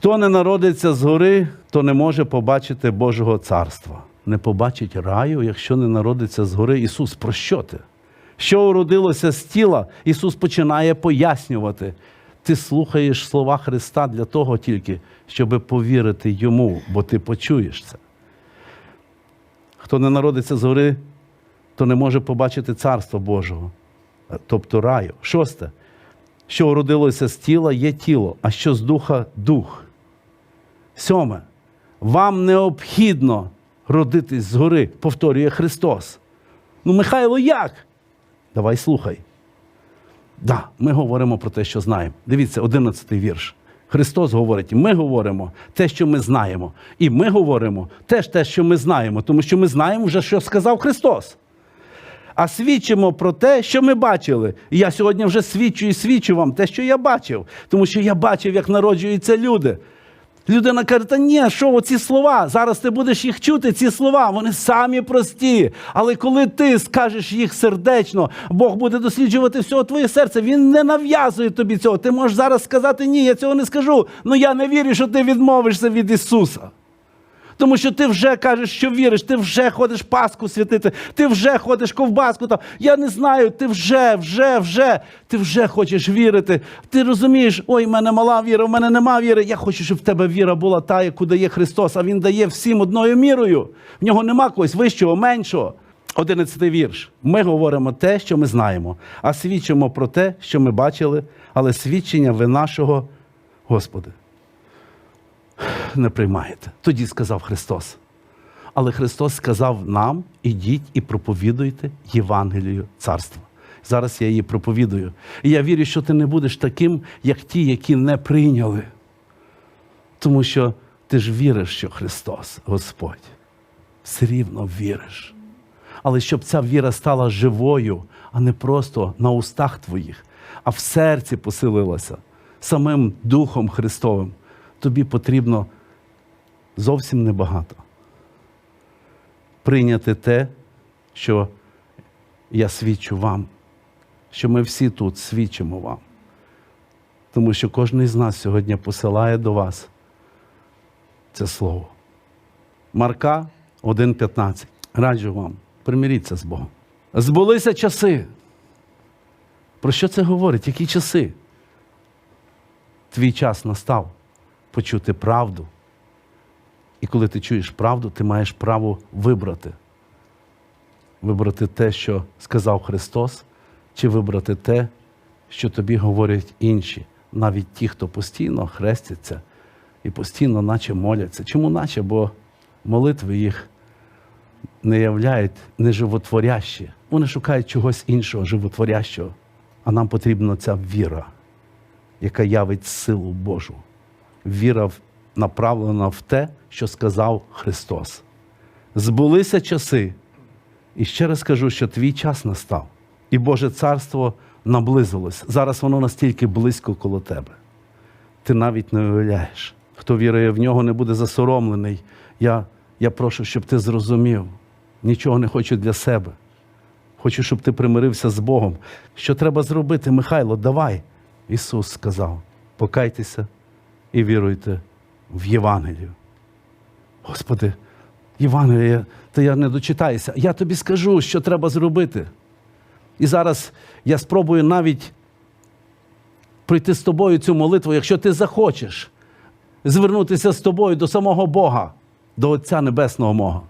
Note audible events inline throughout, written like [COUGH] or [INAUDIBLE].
Хто не народиться згори, то не може побачити Божого царства. Не побачить раю, якщо не народиться згори. Ісус, про що ти? Що уродилося з тіла, Ісус починає пояснювати. Ти слухаєш слова Христа для того тільки, щоб повірити Йому, бо ти почуєш це. Хто не народиться згори, то не може побачити Царство Божого, тобто раю. Шосте. Що уродилося з тіла, є тіло, а що з духа дух. Сьоме. Вам необхідно родитись згори, повторює Христос. Ну, Михайло, як? Давай слухай. Да, ми говоримо про те, що знаємо. Дивіться, 11 вірш. Христос говорить, ми говоримо те, що ми знаємо. І ми говоримо теж те, що ми знаємо, тому що ми знаємо вже, що сказав Христос. А свідчимо про те, що ми бачили. І я сьогодні вже свідчу і свідчу вам те, що я бачив, тому що я бачив, як народжуються люди. Людина каже, та ні, що оці слова? Зараз ти будеш їх чути, ці слова, вони самі прості. Але коли ти скажеш їх сердечно, Бог буде досліджувати всього твоє серце. Він не нав'язує тобі цього. Ти можеш зараз сказати, ні, я цього не скажу. Ну я не вірю, що ти відмовишся від Ісуса. Тому що ти вже кажеш, що віриш, ти вже ходиш Пасху святити, ти вже ходиш ковбаску. Там. Я не знаю, ти вже, вже, вже, ти вже хочеш вірити. Ти розумієш, ой, в мене мала віра, в мене нема віри. Я хочу, щоб в тебе віра була та, яку дає Христос, а Він дає всім одною мірою. В нього нема когось вищого, меншого. Одинадцятий вірш. Ми говоримо те, що ми знаємо, а свідчимо про те, що ми бачили, але свідчення ви нашого Господи не приймаєте. Тоді сказав Христос. Але Христос сказав нам: ідіть і проповідуйте Євангелію царства. Зараз я її проповідую. І я вірю, що ти не будеш таким, як ті, які не прийняли. Тому що ти ж віриш, що Христос, Господь. Все рівно віриш. Але щоб ця віра стала живою, а не просто на устах твоїх, а в серці поселилася самим Духом Христовим, тобі потрібно зовсім небагато. Прийняти те, що я свідчу вам, що ми всі тут свідчимо вам. Тому що кожен з нас сьогодні посилає до вас це слово. Марка 1,15. Раджу вам, примиріться з Богом. Збулися часи. Про що це говорить? Які часи? Твій час настав почути правду. І коли ти чуєш правду, ти маєш право вибрати. Вибрати те, що сказав Христос, чи вибрати те, що тобі говорять інші, навіть ті, хто постійно хрестяться і постійно наче моляться. Чому наче? Бо молитви їх не являють неживотворящі. Вони шукають чогось іншого, животворящого. А нам потрібна ця віра, яка явить силу Божу. Віра в- направлена в те, що сказав Христос. Збулися часи. І ще раз кажу, що твій час настав, і Боже царство наблизилось. Зараз воно настільки близько коло тебе. Ти навіть не уявляєш. Хто вірує в нього, не буде засоромлений. Я, я прошу, щоб ти зрозумів. Нічого не хочу для себе. Хочу, щоб ти примирився з Богом. Що треба зробити, Михайло, давай. Ісус сказав: покайтеся і віруйте в Євангелію. Господи, Євангеліє, то я не дочитаюся. Я тобі скажу, що треба зробити. І зараз я спробую навіть пройти з тобою цю молитву, якщо ти захочеш звернутися з тобою до самого Бога, до Отця Небесного мого,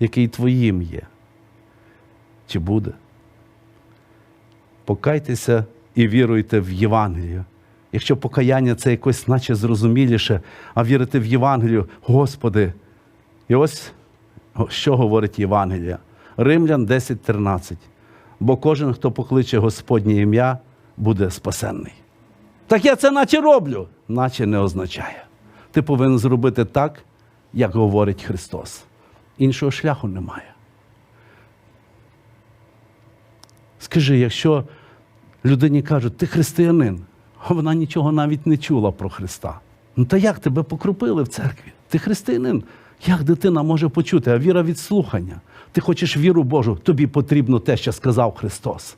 який твоїм є. Чи буде? Покайтеся і віруйте в Євангелію. Якщо покаяння це якось наче зрозуміліше, а вірити в Євангелію, Господи. І ось що говорить Євангелія. Римлян 10.13. Бо кожен, хто покличе Господнє ім'я, буде спасенний. Так я це наче роблю, наче не означає. Ти повинен зробити так, як говорить Христос. Іншого шляху немає. Скажи, якщо людині кажуть, ти християнин, [LAUGHS] вона нічого навіть не чула про Христа. Ну та як тебе покропили в церкві? Ти християнин. Як дитина може почути? А віра від слухання. Ти хочеш віру Божу, тобі потрібно те, що сказав Христос.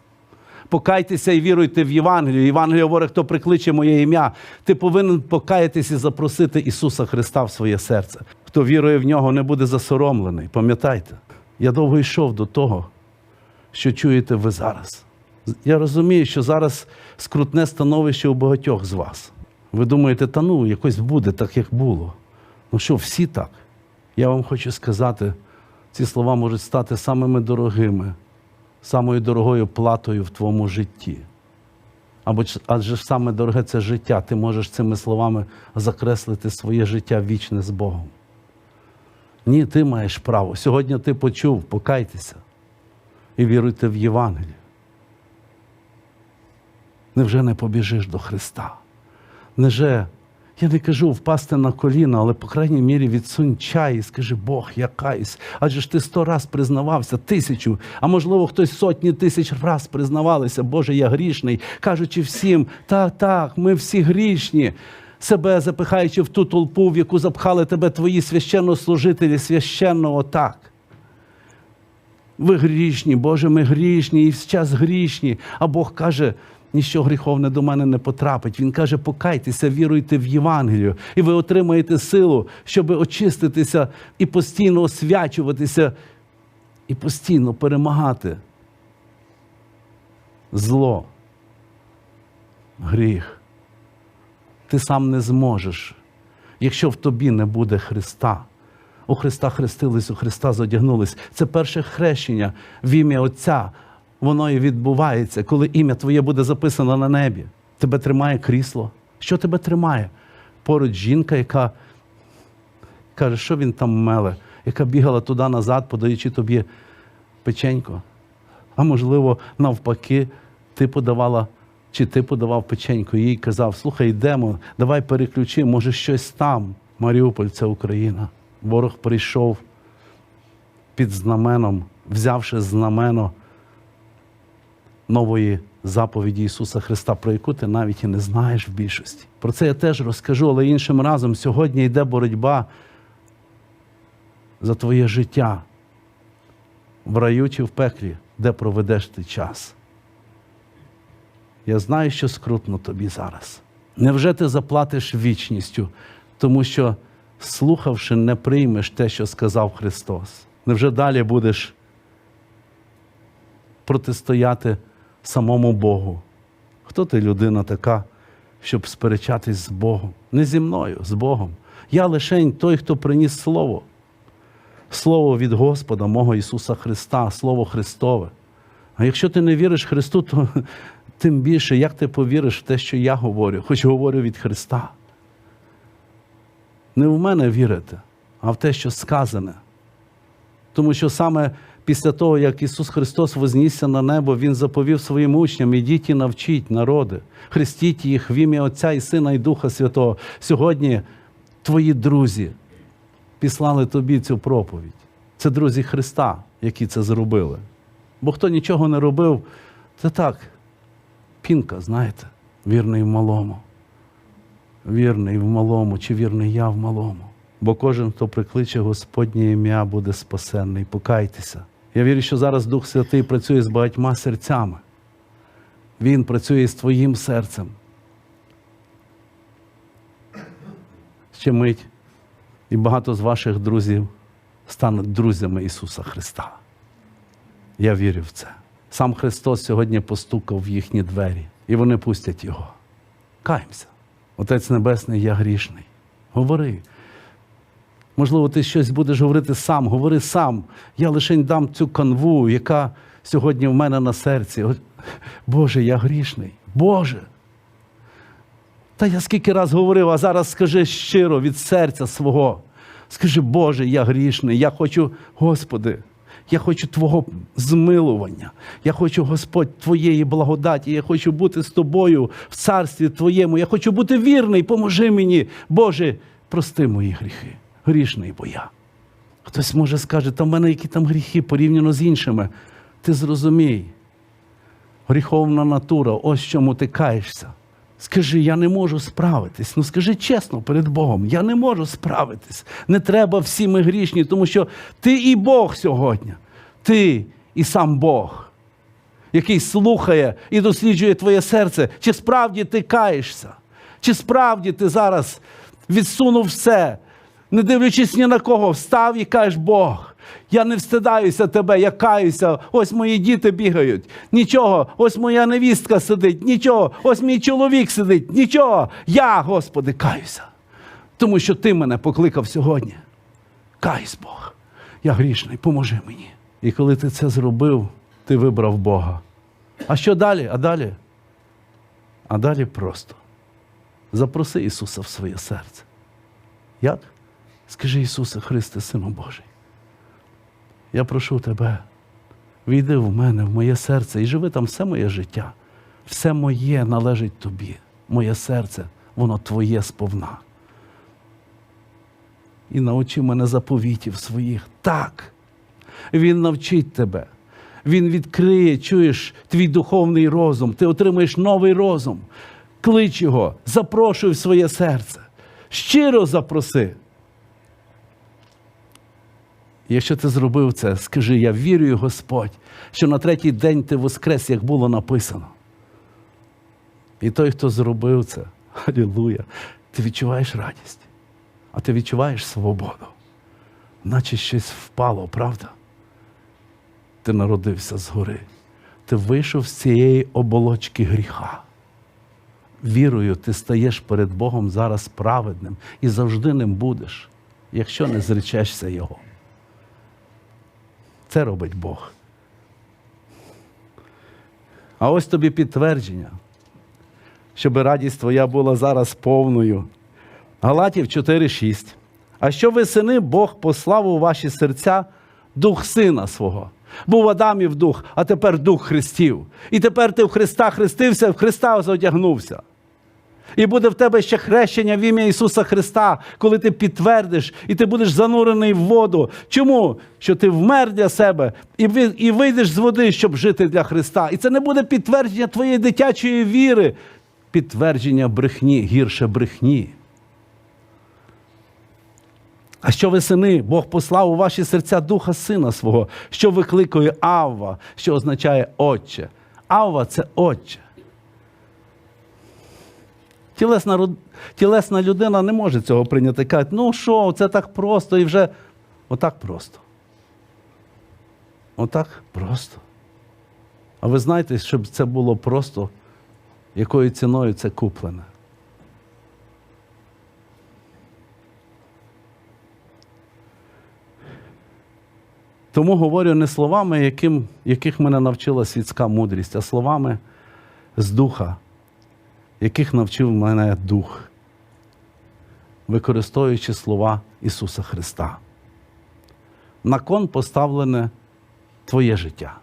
Покайтеся і віруйте в Євангелію. Євангеліє говорить, хто прикличе моє ім'я. Ти повинен покаятись і запросити Ісуса Христа в своє серце. Хто вірує в нього, не буде засоромлений. Пам'ятайте, я довго йшов до того, що чуєте ви зараз. Я розумію, що зараз скрутне становище у багатьох з вас. Ви думаєте, та ну, якось буде так, як було. Ну що, всі так? Я вам хочу сказати, ці слова можуть стати самими дорогими, самою дорогою платою в твоєму житті. Або адже саме дороге це життя. Ти можеш цими словами закреслити своє життя вічне з Богом. Ні, ти маєш право. Сьогодні ти почув, покайтеся і віруйте в Євангеліє. Невже не побіжиш до Христа? Неже, я не кажу впасти на коліна, але по крайній мірі відсунь чай і скажи, Бог, я каюсь. Адже ж ти сто раз признавався, тисячу, а можливо, хтось сотні тисяч раз признавалися, Боже, я грішний, кажучи всім, так, так, ми всі грішні. Себе запихаючи в ту толпу, в яку запхали тебе твої священнослужителі, священно отак. Ви грішні, Боже, ми грішні, і в час грішні. А Бог каже, ніщо гріховне до мене не потрапить. Він каже, покайтеся, віруйте в Євангелію, і ви отримаєте силу, щоб очиститися і постійно освячуватися, і постійно перемагати зло, гріх. Ти сам не зможеш, якщо в тобі не буде Христа. У Христа хрестились, у Христа зодягнулись. Це перше хрещення в ім'я Отця. Воно і відбувається, коли ім'я Твоє буде записано на небі. Тебе тримає крісло. Що тебе тримає? Поруч жінка, яка каже, що він там меле, яка бігала туди назад, подаючи тобі печенько. А можливо, навпаки, ти подавала, чи ти подавав печенько, їй казав, слухай, йдемо, давай переключи, може щось там. Маріуполь це Україна. Ворог прийшов під знаменом, взявши знамено нової заповіді Ісуса Христа, про яку ти навіть і не знаєш в більшості. Про це я теж розкажу, але іншим разом сьогодні йде боротьба за твоє життя в раю чи в пеклі, де проведеш ти час. Я знаю, що скрутно тобі зараз. Невже ти заплатиш вічністю, тому що, слухавши, не приймеш те, що сказав Христос? Невже далі будеш протистояти самому Богу? Хто ти людина така, щоб сперечатись з Богом? Не зі мною, з Богом. Я лишень той, хто приніс Слово. Слово від Господа, мого Ісуса Христа, Слово Христове. А якщо ти не віриш Христу, то [LAUGHS] тим більше, як ти повіриш в те, що я говорю, хоч говорю від Христа. Не в мене вірите, а в те, що сказане. Тому що саме після того, як Ісус Христос вознісся на небо, Він заповів своїм учням, ідіть і навчіть народи, хрестіть їх в ім'я Отця і Сина і Духа Святого. Сьогодні твої друзі післали тобі цю проповідь. Це друзі Христа, які це зробили. Бо хто нічого не робив, це так, пінка, знаєте, вірний в малому. Вірний в малому, чи вірний я в малому. Бо кожен, хто прикличе Господнє ім'я, буде спасенний. Покайтеся. Я вірю, що зараз Дух Святий працює з багатьма серцями. Він працює з твоїм серцем. Ще мить, і багато з ваших друзів стануть друзями Ісуса Христа. Я вірю в це. Сам Христос сьогодні постукав в їхні двері, і вони пустять Його. Каємося. Отець Небесний, я грішний. Говори. Можливо, ти щось будеш говорити сам, говори сам. Я лише дам цю канву, яка сьогодні в мене на серці. Боже, я грішний. Боже. Та я скільки раз говорив, а зараз скажи щиро від серця свого. Скажи, Боже, я грішний, я хочу, Господи, я хочу Твого змилування. Я хочу, Господь, Твоєї благодаті. Я хочу бути з тобою в царстві Твоєму. Я хочу бути вірний. Поможи мені. Боже, прости мої гріхи. Грішний бо я. Хтось може скаже, та в мене які там гріхи порівняно з іншими. Ти зрозумій. Гріховна натура, ось чому ти каєшся. Скажи, я не можу справитись. Ну скажи чесно перед Богом, я не можу справитись. Не треба всі ми грішні, тому що ти і Бог сьогодні. Ти і сам Бог. який слухає і досліджує твоє серце, чи справді ти каєшся, чи справді ти зараз відсунув все, не дивлячись ні на кого, встав і кажеш Бог. Я не встидаюся тебе, я каюся. Ось мої діти бігають. Нічого, ось моя невістка сидить, нічого, ось мій чоловік сидить, нічого. Я, Господи, каюся. Тому що ти мене покликав сьогодні. Кайсь Бог. Я грішний, поможи мені. І коли ти це зробив, ти вибрав Бога. А що далі? А далі? А далі просто. Запроси Ісуса в своє серце. Як? Скажи Ісусе Христе, Сину Божий. Я прошу тебе, війди в мене, в моє серце і живи там все моє життя. Все моє належить тобі. Моє серце, воно твоє сповна. І научи мене заповітів своїх. Так. Він навчить тебе. Він відкриє, чуєш, твій духовний розум. Ти отримаєш новий розум. Клич його, запрошуй в своє серце. Щиро запроси. Якщо ти зробив це, скажи, я вірю, Господь, що на третій день ти воскрес, як було написано. І той, хто зробив це, [LAUGHS] алілуя, ти відчуваєш радість, а ти відчуваєш свободу, наче щось впало, правда? Ти народився згори, ти вийшов з цієї оболочки гріха. Вірою, ти стаєш перед Богом зараз праведним і завжди ним будеш, якщо не зречешся Його. Це робить Бог. А ось тобі підтвердження, щоб радість твоя була зараз повною. Галатів 4,6. А що ви, сини, Бог послав у ваші серця дух сина свого. Був Адамів дух, а тепер дух Христів. І тепер ти в Христа хрестився, в Христа зодягнувся. І буде в тебе ще хрещення в ім'я Ісуса Христа, коли ти підтвердиш і ти будеш занурений в воду. Чому? Що ти вмер для себе і вийдеш з води, щоб жити для Христа. І це не буде підтвердження твоєї дитячої віри, підтвердження брехні, гірше брехні. А що ви сини, Бог послав у ваші серця духа сина свого, що викликує Авва, що означає Отче. Авва це Отче. Тілесна, тілесна людина не може цього прийняти. Каже, ну що, це так просто і вже отак просто. Отак просто. А ви знаєте, щоб це було просто, якою ціною це куплене? Тому говорю не словами, яким, яких мене навчила світська мудрість, а словами з духа, яких навчив мене дух, використовуючи слова Ісуса Христа. На кон поставлене твоє життя.